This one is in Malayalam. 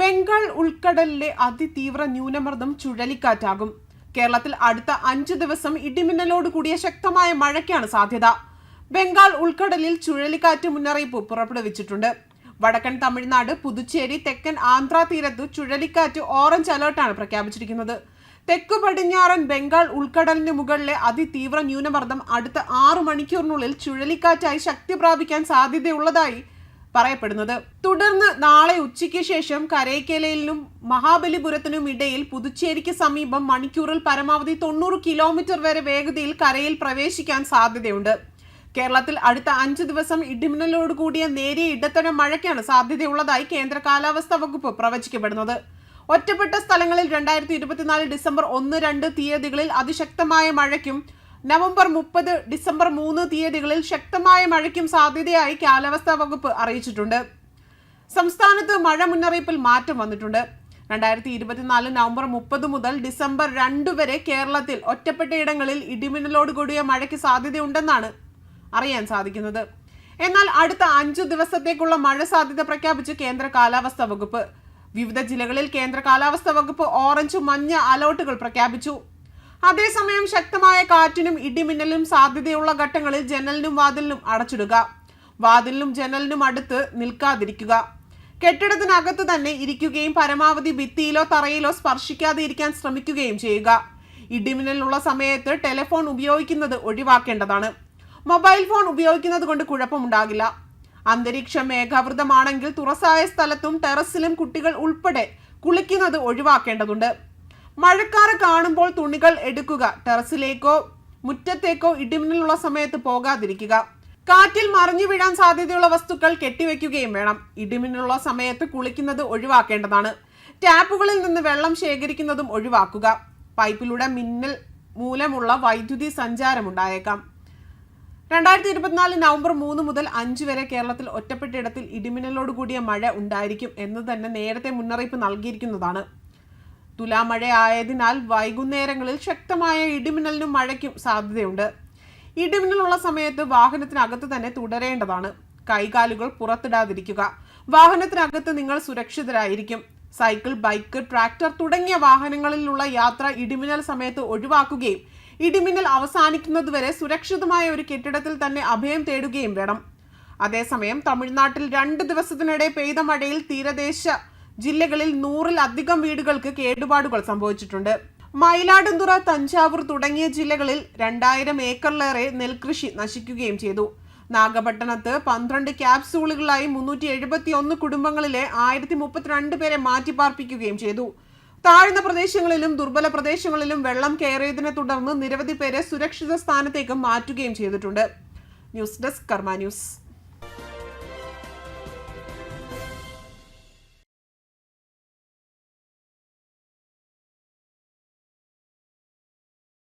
ബംഗാൾ ഉൾക്കടലിലെ അതിതീവ്ര ന്യൂനമർദ്ദം ചുഴലിക്കാറ്റാകും. കേരളത്തിൽ അടുത്ത അഞ്ച് ദിവസം ഇടിമിന്നലോട് കൂടിയ ശക്തമായ മഴയ്ക്കാണ് സാധ്യത. ബംഗാൾ ഉൾക്കടലിൽ ചുഴലിക്കാറ്റ് മുന്നറിയിപ്പ് പുറപ്പെടുവിച്ചിട്ടുണ്ട്. വടക്കൻ തമിഴ്നാട് പുതുച്ചേരി തെക്കൻ ആന്ധ്ര തീരത്ത് ചുഴലിക്കാറ്റ് ഓറഞ്ച് അലേർട്ടാണ് പ്രഖ്യാപിച്ചിരിക്കുന്നത്. തെക്കു പടിഞ്ഞാറൻ ബംഗാൾ ഉൾക്കടലിന് മുകളിലെ അതിതീവ്ര ന്യൂനമർദ്ദം അടുത്ത ആറു മണിക്കൂറിനുള്ളിൽ ചുഴലിക്കാറ്റായി ശക്തി പ്രാപിക്കാൻ സാധ്യതയുള്ളതായി പറയപ്പെടുന്നത്. തുടർന്ന് നാളെ ഉച്ചയ്ക്ക് ശേഷം കരൈക്കലയിലും മഹാബലിപുരത്തിനും ഇടയിൽ പുതുച്ചേരിക്ക് സമീപം മണിക്കൂറിൽ പരമാവധി തൊണ്ണൂറ് കിലോമീറ്റർ വരെ വേഗതയിൽ കരയിൽ പ്രവേശിക്കാൻ സാധ്യതയുണ്ട്. കേരളത്തിൽ അടുത്ത അഞ്ച് ദിവസം ഇടിമിന്നലോട് കൂടിയ നേരിയ ഇടത്തരം മഴയ്ക്കാണ് സാധ്യതയുള്ളതായി കേന്ദ്ര കാലാവസ്ഥാ വകുപ്പ് പ്രവചിക്കപ്പെടുന്നത്. ഒറ്റപ്പെട്ട സ്ഥലങ്ങളിൽ രണ്ടായിരത്തി ഇരുപത്തിനാല് ഡിസംബർ ഒന്ന് രണ്ട് തീയതികളിൽ അതിശക്തമായ മഴയ്ക്കും നവംബർ മുപ്പത് ഡിസംബർ മൂന്ന് തീയതികളിൽ ശക്തമായ മഴയ്ക്കും സാധ്യതയായി കാലാവസ്ഥാ വകുപ്പ് അറിയിച്ചിട്ടുണ്ട്. സംസ്ഥാനത്ത് മഴ മുന്നറിയിപ്പിൽ മാറ്റം വന്നിട്ടുണ്ട്. രണ്ടായിരത്തി ഇരുപത്തിനാല് നവംബർ മുപ്പത് മുതൽ ഡിസംബർ രണ്ട് വരെ കേരളത്തിൽ ഒറ്റപ്പെട്ടയിടങ്ങളിൽ ഇടിമിന്നലോട് കൂടിയ മഴയ്ക്ക് സാധ്യതയുണ്ടെന്നാണ് അറിയാൻ സാധിക്കുന്നത്. എന്നാൽ അടുത്ത അഞ്ചു ദിവസത്തേക്കുള്ള മഴ സാധ്യത പ്രഖ്യാപിച്ച് കേന്ദ്ര കാലാവസ്ഥാ വകുപ്പ്. വിവിധ ജില്ലകളിൽ കേന്ദ്ര കാലാവസ്ഥാ വകുപ്പ് ഓറഞ്ച് മഞ്ഞ അലേർട്ടുകൾ പ്രഖ്യാപിച്ചു. അതേസമയം ശക്തമായ കാറ്റിനും ഇടിമിന്നലും സാധ്യതയുള്ള ഘട്ടങ്ങളിൽ ജനലിനും വാതിലിനും അടച്ചിടുക. വാതിലിനും ജനലിനും അടുത്ത് നിൽക്കാതിരിക്കുക. കെട്ടിടത്തിനകത്ത് തന്നെ ഇരിക്കുകയും പരമാവധി ഭിത്തിയിലോ തറയിലോ സ്പർശിക്കാതെ ഇരിക്കാൻ ശ്രമിക്കുകയും ചെയ്യുക. ഇടിമിന്നലുള്ള സമയത്ത് ടെലിഫോൺ ഉപയോഗിക്കുന്നത് ഒഴിവാക്കേണ്ടതാണ്. മൊബൈൽ ഫോൺ ഉപയോഗിക്കുന്നത് കൊണ്ട് കുഴപ്പമുണ്ടാകില്ല. അന്തരീക്ഷം മേഘാവൃതമാണെങ്കിൽ തുറസായ സ്ഥലത്തും ടെറസിലും കുട്ടികൾ ഉൾപ്പെടെ കുളിക്കുന്നത് ഒഴിവാക്കേണ്ടതുണ്ട്. മഴക്കാറ് കാണുമ്പോൾ തുണികൾ എടുക്കുക. ടെറസിലേക്കോ മുറ്റത്തേക്കോ ഇടിമിന്നലുള്ള സമയത്ത് പോകാതിരിക്കുക. കാറ്റിൽ മറിഞ്ഞു വീഴാൻ സാധ്യതയുള്ള വസ്തുക്കൾ കെട്ടിവെക്കുകയും വേണം. ഇടിമിന്നലുള്ള സമയത്ത് കുളിക്കുന്നത് ഒഴിവാക്കേണ്ടതാണ്. ടാപ്പുകളിൽ നിന്ന് വെള്ളം ശേഖരിക്കുന്നതും ഒഴിവാക്കുക. പൈപ്പിലൂടെ മിന്നൽ മൂലമുള്ള വൈദ്യുതി സഞ്ചാരമുണ്ടായേക്കാം. രണ്ടായിരത്തി ഇരുപത്തിനാല് നവംബർ മൂന്ന് മുതൽ അഞ്ച് വരെ കേരളത്തിൽ ഒറ്റപ്പെട്ടയിടത്തിൽ ഇടിമിന്നലോട് കൂടിയ മഴ ഉണ്ടായിരിക്കും എന്ന് തന്നെ നേരത്തെ മുന്നറിയിപ്പ് നൽകിയിരിക്കുന്നതാണ്. തുലാമഴ ആയതിനാൽ വൈകുന്നേരങ്ങളിൽ ശക്തമായ ഇടിമിന്നലിനും മഴയ്ക്കും സാധ്യതയുണ്ട്. ഇടിമിന്നലുള്ള സമയത്ത് വാഹനത്തിനകത്ത് തന്നെ തുടരേണ്ടതാണ്. കൈകാലുകൾ പുറത്തിടാതിരിക്കുക. വാഹനത്തിനകത്ത് നിങ്ങൾ സുരക്ഷിതരായിരിക്കും. സൈക്കിൾ ബൈക്ക് ട്രാക്ടർ തുടങ്ങിയ വാഹനങ്ങളിലുള്ള യാത്ര ഇടിമിന്നൽ സമയത്ത് ഒഴിവാക്കുകയും ഇടിമിന്നൽ അവസാനിക്കുന്നതുവരെ സുരക്ഷിതമായ ഒരു കെട്ടിടത്തിൽ തന്നെ അഭയം തേടുകയും വേണം. അതേസമയം തമിഴ്നാട്ടിൽ രണ്ട് ദിവസത്തിനിടെ പെയ്ത മഴയിൽ തീരദേശ ജില്ലകളിൽ നൂറിലധികം വീടുകൾക്ക് കേടുപാടുകൾ സംഭവിച്ചിട്ടുണ്ട്. മയിലാടുംതുറ തഞ്ചാവൂർ തുടങ്ങിയ ജില്ലകളിൽ രണ്ടായിരം ഏക്കറിലേറെ നെൽകൃഷി നശിക്കുകയും ചെയ്തു. നാഗപട്ടണത്ത് പന്ത്രണ്ട് ക്യാപ്സൂളുകളായി മുന്നൂറ്റി എഴുപത്തി ഒന്ന് കുടുംബങ്ങളിലെ ആയിരത്തി മുപ്പത്തിരണ്ട് പേരെ മാറ്റിപ്പാർപ്പിക്കുകയും ചെയ്തു. താഴ്ന്ന പ്രദേശങ്ങളിലും ദുർബല പ്രദേശങ്ങളിലും വെള്ളം കയറിയതിനെ തുടർന്ന് നിരവധി പേരെ സുരക്ഷിത സ്ഥാനത്തേക്ക് മാറ്റുകയും ചെയ്തിട്ടുണ്ട്. News desk Karma news.